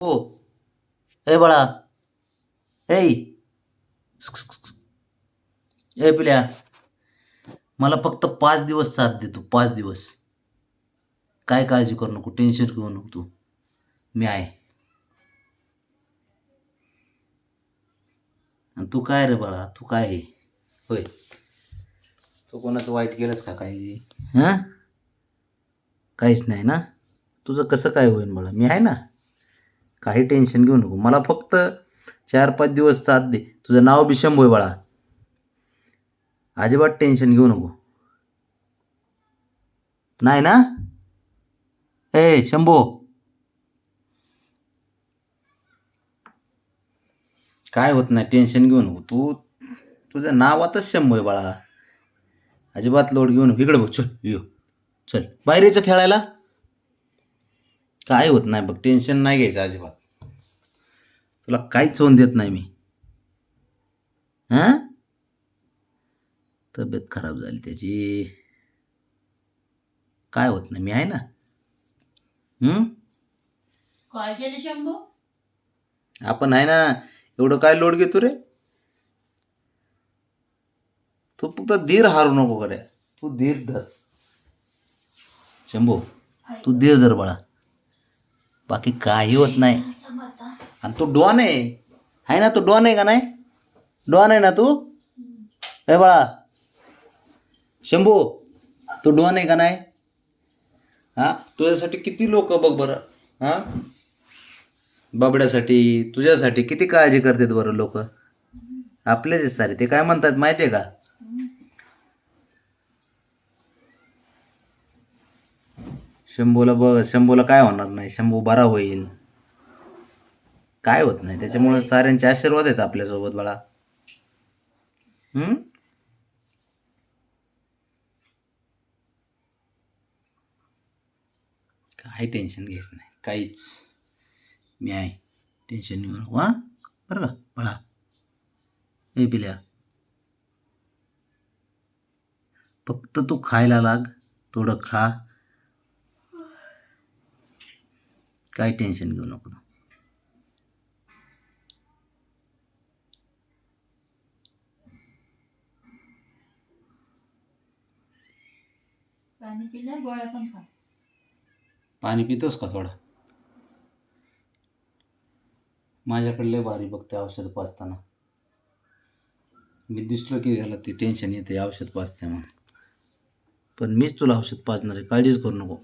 हो ए बाळा ए ए पिल्या मला फक्त पाच दिवस साथ देतो पाच दिवस. काय काळजी करू नको टेन्शन घेऊ नको तू. मी आहे. आणि तू काय रे बाळा तू काय आहे? होय. तू कोणाचं वाईट केलंस का काही? हां? काहीच नाही ना? तुझं कसं काय होईल बाळा? मी आहे ना? काही टेन्शन घेऊ नको. मला फक्त चार पाच दिवस साथ दे. तुझं नाव बी शंभू आहे बाळा. अजिबात टेन्शन घेऊ नको. नाही ना? ए शंभू. काय होत नाही टेन्शन घेऊ नको. तू तुझ्या नावातच शंभू आहे बाळा. अजिबात लोड घेऊ नको. इकडे बघ चल यो. चल. बाहेरचं खेळायला. काय होत नाही बघ टेन्शन नाही घ्यायचं अजिबात. तुला काहीच होऊन देत नाही मी. हां? तब्येत खराब झाली त्याची. काय होत नाही मी आहे ना. हं? काय केलं शंभू? आपण आहे ना एवढं काय लोड घेतो रे? तू फक्त धीर हारू नको करे तू धीर धर. शंभू तू धीर धर बाळा. बाकी काही होत नाही. आणि तू डॉन आहे. आहे ना तू डॉन आहे का नाही? डॉन आहे ना तू? ए बाळा. शंभू तू डॉन आहे का नाही? हा तुझ्यासाठी किती लोक बघ बरं. हा? बाबड्यासाठी तुझ्यासाठी किती काळजी करतात बरं लोक? आपलेच सारे ते काय म्हणतात माहिती आहे का? शंभूला बघ शंभूला काय होणार नाही? शंभू बरा होईल. काय होत नाही? त्याच्यामुळे साऱ्यांचे आशीर्वाद आहेत आपल्यासोबत बाळा. हम्म? टेन्शन घ्यायचं नाही. काहीच. मी आहे. टेन्शन घेऊ नको हां? बरं का? बाळा. ए पिल्या. फक्त तू खायला लाग. थोडं खा. काही टेन्शन घेऊ नको. पाणी पिलं गोळ्या पण खा. पाणी पितोस का थोडं? माझ्याकडे लय भारी बघते औषध पाजताना. मी दिसलो की त्याला ते टेन्शन येते औषध पाजते म्हणून. पण मीच तुला औषध पाजणार आहे काळजीच करू नको.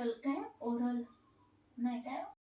ओरल काय? ओरल नाही काय?